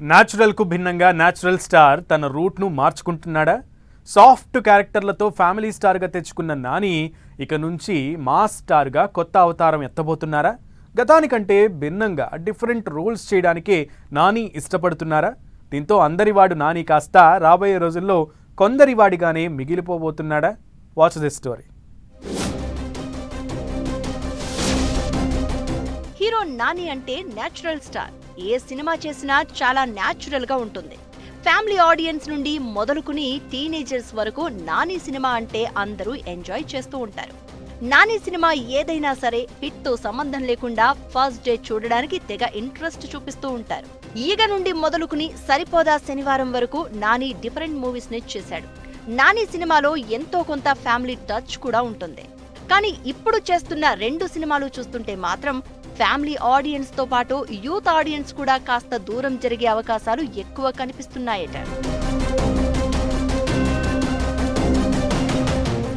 న్యాచురల్కు భిన్నంగా natural star తన రూట్ను మార్చుకుంటున్నాడా? Soft క్యారెక్టర్లతో family స్టార్గా తెచ్చుకున్న నాని ఇక నుంచి మాస్ స్టార్గా కొత్త అవతారం ఎత్తబోతున్నారా? గతానికంటే భిన్నంగా డిఫరెంట్ రోల్స్ చేయడానికే నాని ఇష్టపడుతున్నారా? దీంతో అందరివాడు నాని కాస్త రాబోయే రోజుల్లో కొందరివాడిగానే మిగిలిపోబోతున్నాడా? Watch this story hero Nani అంటే నేచురల్ స్టార్. ఏ సినిమా చేసినా చాలా నేచురల్గా ఉంటుంది. ఫ్యామిలీ ఆడియన్స్ నుండి మొదలుకుని టీనేజర్స్ వరకు నాని సినిమా అంటే అందరూ ఎంజాయ్ చేస్తూ ఉంటారు. నాని సినిమా ఏదైనా సరే హిట్తో సంబంధం లేకుండా ఫస్ట్ డే చూడడానికి తెగ ఇంట్రెస్ట్ చూపిస్తూ ఉంటారు. ఈగ నుండి మొదలుకుని సరిపోదా శనివారం వరకు నాని డిఫరెంట్ మూవీస్ని చేశాడు. నాని సినిమాలో ఎంతో కొంత ఫ్యామిలీ టచ్ కూడా ఉంటుంది. కానీ ఇప్పుడు చేస్తున్న రెండు సినిమాలు చూస్తుంటే మాత్రం ఫ్యామిలీ ఆడియన్స్తో పాటు యూత్ ఆడియన్స్ కూడా కాస్త దూరం జరిగే అవకాశాలు ఎక్కువ కనిపిస్తున్నాయట.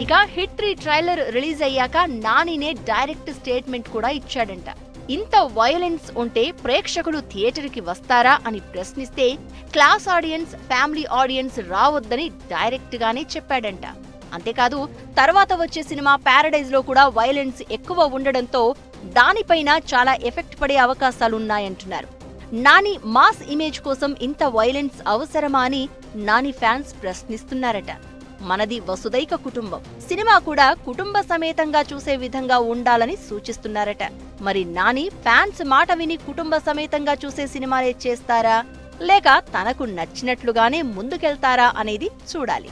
ఇక హిట్ త్రీ ట్రైలర్ రిలీజ్ అయ్యాక నానినే డైరెక్ట్ స్టేట్మెంట్ కూడా ఇచ్చాడంట. ఇంత వయలెన్స్ ఉంటే ప్రేక్షకులు థియేటర్కి వస్తారా అని ప్రశ్నిస్తే క్లాస్ ఆడియన్స్ ఫ్యామిలీ ఆడియన్స్ రావద్దని డైరెక్ట్ గానే చెప్పాడంట. అంతేకాదు తర్వాత వచ్చే సినిమా ప్యారడైజ్లో కూడా వైలెన్స్ ఎక్కువ ఉండడంతో దానిపైన చాలా ఎఫెక్ట్ పడే అవకాశాలున్నాయంటున్నారు. నాని మాస్ ఇమేజ్ కోసం ఇంత వైలెన్స్ అవసరమా అని నాని ఫ్యాన్స్ ప్రశ్నిస్తున్నారట. మనది వసుదైక కుటుంబం. సినిమా కూడా కుటుంబ సమేతంగా చూసే విధంగా ఉండాలని సూచిస్తున్నారట. మరి నాని ఫ్యాన్స్ మాట విని కుటుంబ సమేతంగా చూసే సినిమాలే చేస్తారా? లేక తనకు నచ్చినట్లుగానే ముందుకెళ్తారా అనేది చూడాలి.